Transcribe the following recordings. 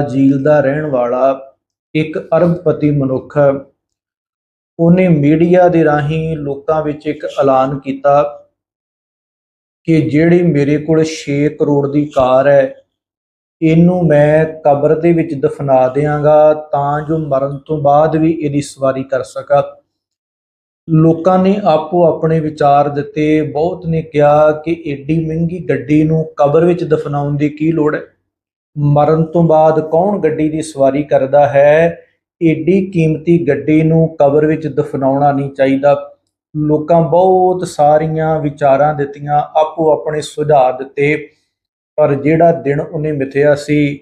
ਝੀਲ ਦਾ ਰਹਿਣ ਵਾਲਾ ਇੱਕ ਅਰਬਪਤੀ ਮਨੁੱਖ, ਉਹਨੇ ਮੀਡੀਆ ਦੇ ਰਾਹੀਂ ਲੋਕਾਂ ਵਿੱਚ ਇੱਕ ਐਲਾਨ ਕੀਤਾ ਕਿ ਜਿਹੜੀ ਮੇਰੇ ਕੋਲ 6 ਕਰੋੜ ਦੀ ਕਾਰ ਹੈ, ਇਹਨੂੰ ਮੈਂ ਕਬਰ ਦੇ ਵਿੱਚ ਦਫਨਾ ਦਿਆਂਗਾ ਤਾਂ ਜੋ ਮਰਨ ਤੋਂ ਬਾਅਦ ਵੀ ਇਹਦੀ ਸਵਾਰੀ ਕਰ ਸਕਾਂ। ਲੋਕਾਂ ਨੇ ਆਪੋ ਆਪਣੇ ਵਿਚਾਰ ਦਿੱਤੇ, ਬਹੁਤ ਨੇ ਕਿਹਾ ਕਿ ਏਡੀ ਮਹਿੰਗੀ ਗੱਡੀ ਨੂੰ ਕਬਰ ਵਿੱਚ ਦਫਨਾਉਣ ਦੀ ਕੀ ਲੋੜ ਹੈ। ਮਰਨ ਤੋਂ ਬਾਅਦ ਕੌਣ ਗੱਡੀ ਦੀ ਸਵਾਰੀ ਕਰਦਾ ਹੈ? ਏਡੀ ਕੀਮਤੀ ਗੱਡੀ ਨੂੰ ਕਬਰ ਵਿੱਚ ਦਫਨਾਉਣਾ ਨਹੀਂ ਚਾਹੀਦਾ। ਲੋਕਾਂ ਬਹੁਤ ਸਾਰੀਆਂ ਵਿਚਾਰਾਂ ਦਿੱਤੀਆਂ ਆਪੋ ਆਪਣੇ ਸੁਝਾਅ ਦਿੱਤੇ, ਪਰ ਜਿਹੜਾ ਦਿਨ ਉਹਨੇ ਮਿਥਿਆ ਸੀ,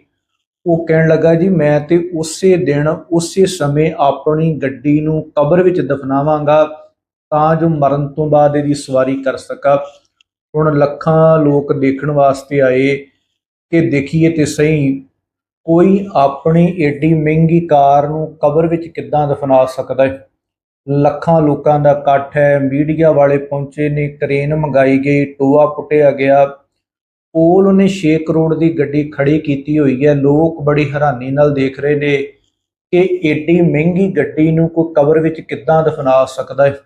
ਉਹ ਕਹਿਣ ਲੱਗਾ, ਜੀ, ਮੈਂ ਤੇ ਉਸੇ ਦਿਨ, ਉਸੇ ਸਮੇਂ ਆਪਣੀ ਗੱਡੀ ਨੂੰ ਕਬਰ ਵਿੱਚ ਦਫਨਾਵਾਂਗਾ, ਤਾਂ ਜੋ ਮਰਨ ਤੋਂ ਬਾਅਦ ਇਹਦੀ ਸਵਾਰੀ ਕਰ ਸਕਾਂ। ਹੁਣ ਲੱਖਾਂ ਲੋਕ ਦੇਖਣ ਵਾਸਤੇ ਆਏ। ਕਿ ਦੇਖੀਏ ਤੇ ਸਹੀ, ਕੋਈ ਆਪਣੀ ਏਡੀ ਮਹਿੰਗੀ ਕਾਰ ਨੂੰ ਕਬਰ ਵਿੱਚ ਕਿੱਦਾਂ ਦਫਨਾ ਸਕਦਾ ਹੈ? ਲੱਖਾਂ ਲੋਕਾਂ ਦਾ ਇਕੱਠ ਹੈ, ਮੀਡੀਆ ਵਾਲੇ ਪਹੁੰਚੇ ਨੇ, ਕਰੇਨ ਮੰਗਾਈ ਗਈ, ਟੋਆ ਪੁੱਟਿਆ ਗਿਆ। ਕੋਲ ਉਹਨੇ 6 ਕਰੋੜ ਦੀ ਗੱਡੀ ਖੜੀ ਕੀਤੀ ਹੋਈ ਹੈ। ਲੋਕ ਬੜੀ ਹੈਰਾਨੀ ਨਾਲ ਦੇਖ ਰਹੇ ਨੇ ਕਿ ਏਡੀ ਮਹਿੰਗੀ ਗੱਡੀ ਨੂੰ ਕੋਈ ਕਬਰ ਵਿੱਚ ਕਿੱਦਾਂ ਦਫਨਾ ਸਕਦਾ ਹੈ?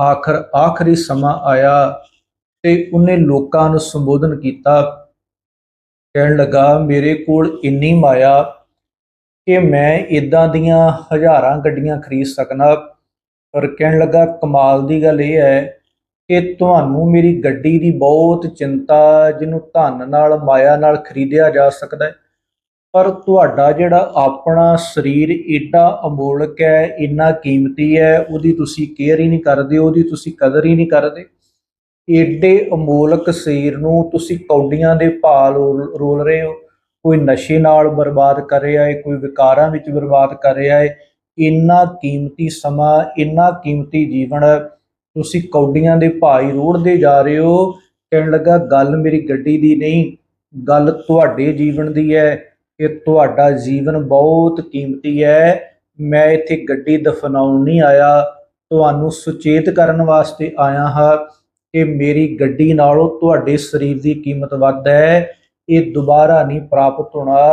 ਆਖਰ, ਆਖਰੀ ਸਮਾਂ ਆਇਆ ਤੇ ਉਹਨੇ ਲੋਕਾਂ ਨੂੰ ਸੰਬੋਧਨ ਕੀਤਾ। ਕਹਿਣ ਲੱਗਾ, ਮੇਰੇ ਕੋਲ ਇੰਨੀ ਮਾਇਆ ਕਿ ਮੈਂ ਇਦਾਂ ਦੀਆਂ ਹਜ਼ਾਰਾਂ ਗੱਡੀਆਂ ਖਰੀਦ ਸਕਣਾ ਪਰ ਕਹਿਣ ਲੱਗਾ, ਕਮਾਲ ਦੀ ਗੱਲ ਇਹ ਹੈ ਕਿ ਤੁਹਾਨੂੰ ਮੇਰੀ ਗੱਡੀ ਦੀ ਬਹੁਤ ਚਿੰਤਾ, ਜਿਹਨੂੰ ਧਨ ਨਾਲ, ਮਾਇਆ ਨਾਲ ਖਰੀਦਿਆ ਜਾ ਸਕਦਾ ਹੈ। ਪਰ ਤੁਹਾਡਾ ਜਿਹੜਾ ਆਪਣਾ ਸਰੀਰ ਏਡਾ ਅਮੋਲਕ ਹੈ, ਇੰਨਾ ਕੀਮਤੀ ਹੈ, ਉਹਦੀ ਤੁਸੀਂ ਕੇਅਰ ਹੀ ਨਹੀਂ ਕਰਦੇ, ਉਹਦੀ ਤੁਸੀਂ ਕਦਰ ਹੀ ਨਹੀਂ ਕਰਦੇ। ਏਡੇ ਅਮੋਲਕ ਸਰੀਰ ਨੂੰ ਤੁਸੀਂ ਕੌਡੀਆਂ ਦੇ ਭਾਅ ਰੋਲ ਰੋਲ ਰਹੇ ਹੋ। ਕੋਈ ਨਸ਼ੇ ਨਾਲ ਬਰਬਾਦ ਕਰ ਰਿਹਾ ਹੈ ਕੋਈ ਵਿਕਾਰਾਂ ਵਿੱਚ ਬਰਬਾਦ ਕਰ ਰਿਹਾ ਹੈ ਇੰਨਾ ਕੀਮਤੀ ਸਮਾਂ, ਇੰਨਾ ਕੀਮਤੀ ਜੀਵਨ ਤੁਸੀਂ ਕੌਡੀਆਂ ਦੇ ਭਾਈ ਰੋੜਦੇ ਜਾ ਰਹੇ ਹੋ। ਕਹਿਣ ਲੱਗਾ, ਗੱਲ ਮੇਰੀ ਗੱਡੀ ਦੀ ਨਹੀਂ, ਗੱਲ ਤੁਹਾਡੇ ਜੀਵਨ ਦੀ ਹੈ ਕਿ ਤੁਹਾਡਾ ਜੀਵਨ ਬਹੁਤ ਕੀਮਤੀ ਹੈ ਮੈਂ ਇੱਥੇ ਗੱਡੀ ਦਫਨਾਉਣ ਨਹੀਂ ਆਇਆ। ਤੁਹਾਨੂੰ ਸੁਚੇਤ ਕਰਨ ਵਾਸਤੇ ਆਇਆ ਹਾਂ। ਕਿ ਮੇਰੀ ਗੱਡੀ ਨਾਲੋਂ ਤੁਹਾਡੇ ਸਰੀਰ ਦੀ ਕੀਮਤ ਵੱਧ ਹੈ, ਇਹ ਦੁਬਾਰਾ ਨਹੀਂ ਪ੍ਰਾਪਤ ਹੋਣਾ।